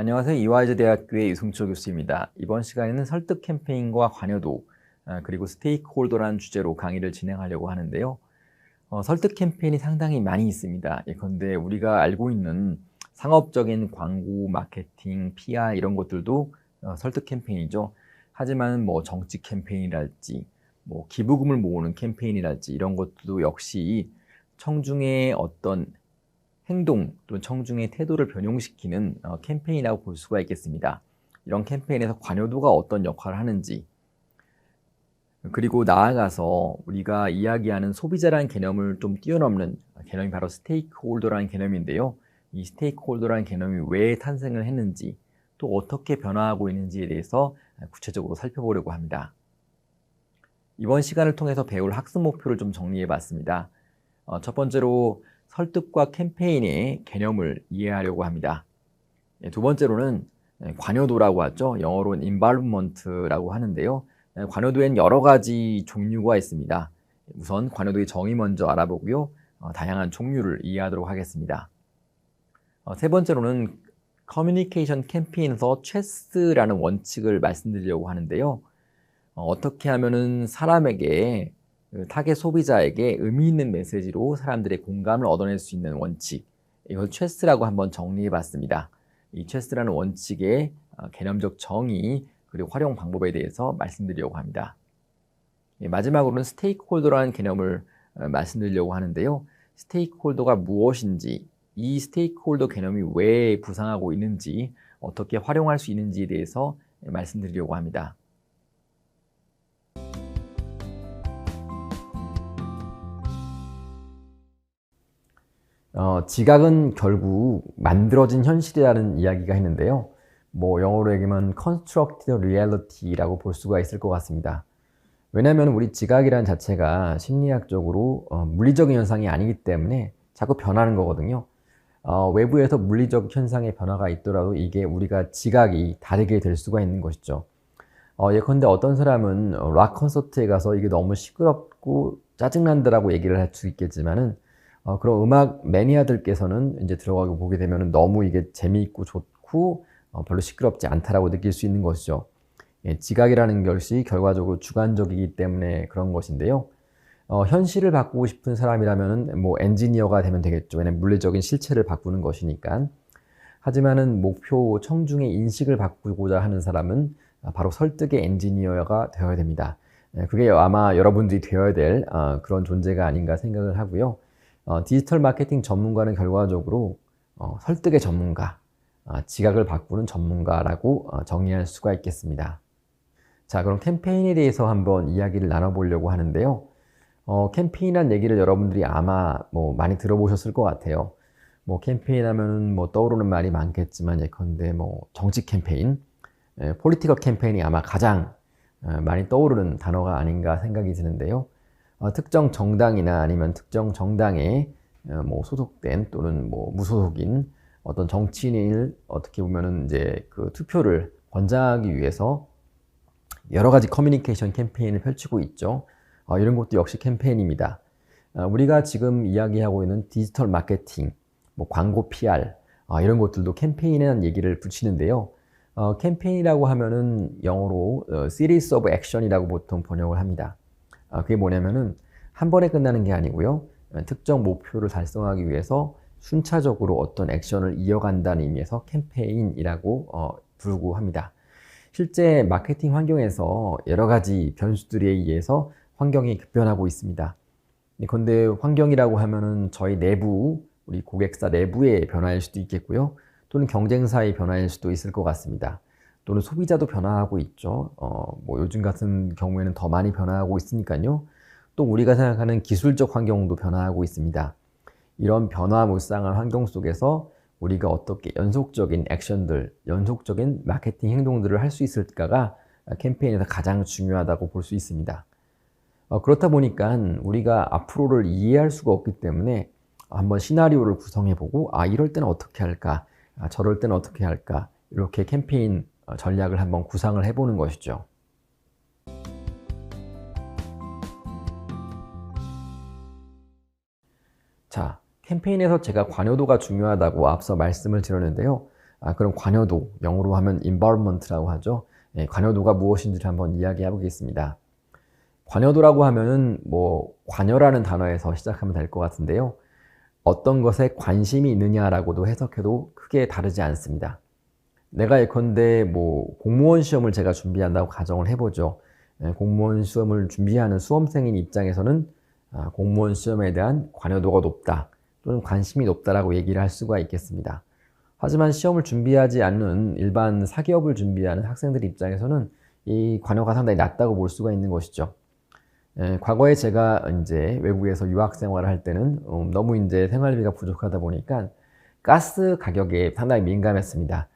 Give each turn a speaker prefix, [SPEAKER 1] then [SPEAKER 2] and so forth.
[SPEAKER 1] 안녕하세요. 이화여자 대학교의 유승철 교수입니다. 이번 시간에는 설득 캠페인과 관여도 아, 그리고 스테이크홀더라는 주제로 강의를 진행하려고 하는데요. 어, 설득 캠페인이 상당히 많이 있습니다. 예컨대 우리가 알고 있는 상업적인 광고, 마케팅, PR 이런 것들도 어, 설득 캠페인이죠. 하지만 뭐 정치 캠페인이랄지 뭐 기부금을 모으는 캠페인이랄지 이런 것도 역시 청중의 어떤 행동 또는 청중의 태도를 변용시키는 어, 캠페인이라고 볼 수가 있겠습니다. 이런 캠페인에서 관여도가 어떤 역할을 하는지 그리고 나아가서 우리가 이야기하는 소비자라는 개념을 좀 뛰어넘는 개념이 바로 스테이크홀더라는 개념인데요. 이 스테이크홀더라는 개념이 왜 탄생을 했는지 또 어떻게 변화하고 있는지에 대해서 구체적으로 살펴보려고 합니다. 이번 시간을 통해서 배울 학습 목표를 좀 정리해 봤습니다. 어, 첫 번째로 설득과 캠페인의 개념을 이해하려고 합니다. 예, 두 번째로는 예, 관여도라고 하죠. 영어로는 involvement라고 하는데요. 예, 관여도엔 여러 가지 종류가 있습니다. 우선 관여도의 정의 먼저 알아보고요. 어, 다양한 종류를 이해하도록 하겠습니다. 어, 세 번째로는 커뮤니케이션 캠페인에서 최스라는 원칙을 말씀드리려고 하는데요. 어, 떻게 하면은 사람에게 그 타겟 소비자에게 의미 있는 메시지로 사람들의 공감을 얻어낼 수 있는 원칙 이걸 최스라고 한번 정리해 봤습니다. 이 최스라는 원칙의 어, 개념적 정의 그리고 활용 방법에 대해서 말씀드리려고 합니다. 예, 마지막으로는 스테이크홀더라는 개념을 어, 말씀드리려고 하는데요. 스테이크홀더가 무엇인지, 이 스테이크홀더 개념이 왜 부상하고 있는지, 어떻게 활용할 수 있는지에 대해서 말씀드리려고 합니다. 어, 지각은 결국 만들어진 현실이라는 이야기가 있는데요. 뭐 영어로 얘기하면 constructed reality라고 볼 수가 있을 것 같습니다. 왜냐하면 우리 지각이라는 자체가 심리학적으로 어, 물리적인 현상이 아니기 때문에 자꾸 변하는 거거든요. 어, 외부에서 물리적 현상의 변화가 있더라도 이게 우리가 지각이 다르게 될 수가 있는 것이죠. 어, 예컨대 어떤 사람은 락 콘서트에 가서 이게 너무 시끄럽고 짜증난다라고 얘기를 할 수 있겠지만은 어, 그런 음악 매니아들께서는 이제 들어가고 보게 되면 너무 이게 재미있고 좋고 어, 별로 시끄럽지 않다라고 느낄 수 있는 것이죠. 예, 지각이라는 것이 결과적으로 주관적이기 때문에 그런 것인데요. 어, 현실을 바꾸고 싶은 사람이라면 뭐 엔지니어가 되면 되겠죠. 왜냐면 물리적인 실체를 바꾸는 것이니까. 하지만은 목표 청중의 인식을 바꾸고자 하는 사람은 바로 설득의 엔지니어가 되어야 됩니다. 예, 그게 아마 여러분들이 되어야 될 어, 그런 존재가 아닌가 생각을 하고요. 어, 디지털 마케팅 전문가는 결과적으로 어, 설득의 전문가, 어, 지각을 바꾸는 전문가라고 어, 정의할 수가 있겠습니다. 자, 그럼 캠페인에 대해서 한번 이야기를 나눠보려고 하는데요. 어, 캠페인이란 얘기를 여러분들이 아마 뭐 많이 들어보셨을 것 같아요. 뭐 캠페인 하면은 뭐 떠오르는 말이 많겠지만 예컨대 뭐 정치 캠페인, 예, 폴리티컬 캠페인이 아마 가장 어, 많이 떠오르는 단어가 아닌가 생각이 드는데요. 어, 특정 정당이나 아니면 특정 정당에 어, 뭐 소속된 또는 뭐 무소속인 어떤 정치인을 어떻게 보면은 이제 그 투표를 권장하기 위해서 여러 가지 커뮤니케이션 캠페인을 펼치고 있죠. 어, 이런 것도 역시 캠페인입니다. 어, 우리가 지금 이야기하고 있는 디지털 마케팅, 뭐 광고 PR 어, 이런 것들도 캠페인이라는 얘기를 붙이는데요. 어, 캠페인이라고 하면은 영어로 어, series of action이라고 보통 번역을 합니다. 아, 그게 뭐냐면은 한 번에 끝나는 게 아니고요. 특정 목표를 달성하기 위해서 순차적으로 어떤 액션을 이어간다는 의미에서 캠페인이라고 어, 부르고 합니다. 실제 마케팅 환경에서 여러 가지 변수들에 의해서 환경이 급변하고 있습니다. 그런데 환경이라고 하면은 저희 내부, 우리 고객사 내부의 변화일 수도 있겠고요. 또는 경쟁사의 변화일 수도 있을 것 같습니다. 또는 소비자도 변화하고 있죠. 어, 뭐 요즘 같은 경우에는 더 많이 변화하고 있으니까요. 또 우리가 생각하는 기술적 환경도 변화하고 있습니다. 이런 변화무쌍한 환경 속에서 우리가 어떻게 연속적인 액션들, 연속적인 마케팅 행동들을 할 수 있을까가 캠페인에서 가장 중요하다고 볼 수 있습니다. 어, 그렇다 보니까 우리가 앞으로를 이해할 수가 없기 때문에 한번 시나리오를 구성해보고, 아, 이럴 때는 어떻게 할까? 아, 저럴 때는 어떻게 할까? 이렇게 캠페인 어, 전략을 한번 구상을 해보는 것이죠. 자, 캠페인에서 제가 관여도가 중요하다고 앞서 말씀을 드렸는데요. 아, 그런 관여도, 영어로 하면 involvement라고 하죠. 예, 관여도가 무엇인지를 한번 이야기해 보겠습니다. 관여도라고 하면은 뭐 관여라는 단어에서 시작하면 될 것 같은데요. 어떤 것에 관심이 있느냐라고도 해석해도 크게 다르지 않습니다. 내가 예컨대 뭐 공무원 시험을 제가 준비한다고 가정을 해보죠. 예, 공무원 시험을 준비하는 수험생인 입장에서는 아, 공무원 시험에 대한 관여도가 높다 또는 관심이 높다라고 얘기를 할 수가 있겠습니다. 하지만 시험을 준비하지 않는 일반 사기업을 준비하는 학생들 입장에서는 이 관여가 상당히 낮다고 볼 수가 있는 것이죠. 예, 과거에 제가 이제 외국에서 유학 생활을 할 때는 음, 너무 이제 생활비가 부족하다 보니까 가스 가격에 상당히 민감했습니다.